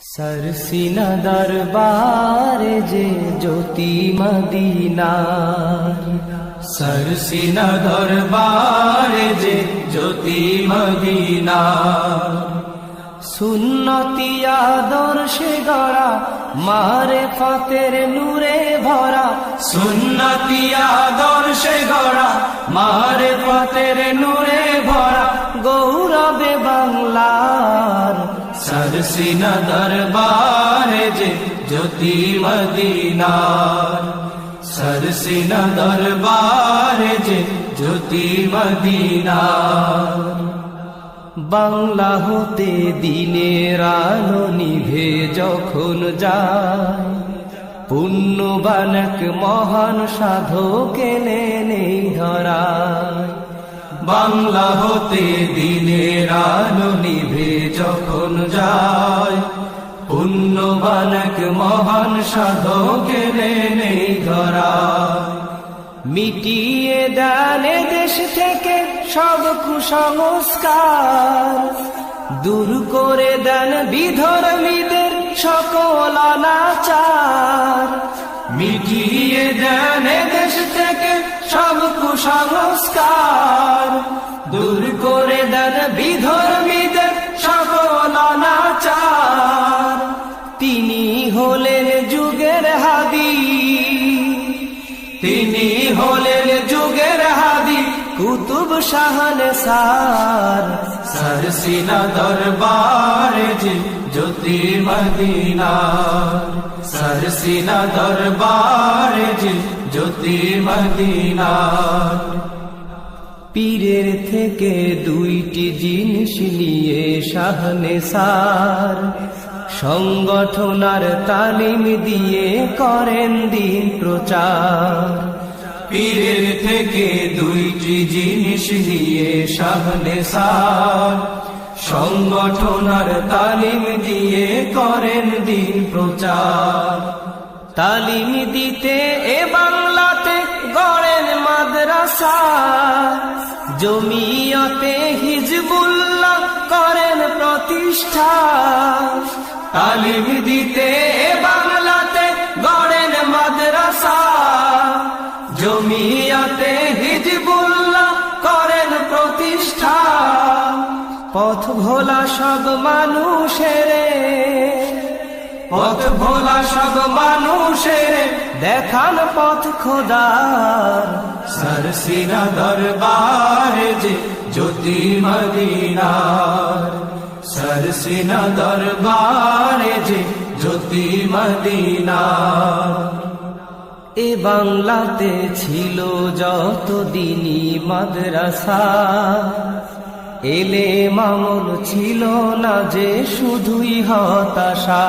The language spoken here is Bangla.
সরসিনা দরবারে যে জ্যোতি মদিনা সরসিনা দরবারে যে জ্যোতি মদিনা সুন্নতি আদর্শে গড়া মারে ফাতের নূরে ভরা সুন্নতি আদর্শে গড়া মারে ফাতের নূরে ভরা গৌরবে সরসিনা দরবারে যে জ্যোতি মদিনার। সরসিনা দরবারে যে জ্যোতি মদিনার। বাংলা হতে দিনের আলো নিভে যখন যায় পুণ্যবান এক মহান সাধক এই ধরায়। বাংলা হতে দিনের আলো নিভে যখন যায়, পুণ্যবান এক মহান সাধক এলেন এই ধরায়। মিটিয়ে দেন দেশ থেকে সব কুসংস্কার, দূর করে দেন বিধর্মীদের সকল অনাচার। মিটিয়ে দেন দেশ থেকে সব কুসংস্কার, দূর করে দেন বিধর্মীদের হলেন যুগের হাদি। তিনি হলেন যুগের হাদি। কুতুব শাহন সার। সরসিনা দরবারে যে জ্যোতি মদিনা। সরসিনা দরবারে যে জ্যোতি মদিনা। পীরের থেকে দুইটি জিনিস নিয়ে শাহনে সার। সংগঠনার তালিম দিয়ে করেন দিন প্রচার। পীরের থেকে দুইটি জিনিস নিয়ে শাহনে সার। সংগঠনার তালিম দিয়ে করেন দিন প্রচার। তালিম দিতে এ বাংলাতে গড়েন মাদ্রাসা। জমিয়তে হিজবুল্লাহ করেন প্রতিষ্ঠা। তালিম দিতে বাংলাতে গড়েন মাদ্রাসা। জমিয়াতে হিজবুল্লাহ করেন প্রতিষ্ঠা। পথ ভোলা সব মানুষের। পথ ভোলা সব মানুষের দেখান পথ খোদার। সরসিনা দরবার যে জ্যোতি মদিনার। সরসিনা দরবারে যে জ্যোতি মদিনা। এ বাংলাতে ছিল যত দিনই মাদ্রাসা, এলে মামল ছিল না যে শুধুই হতাশা।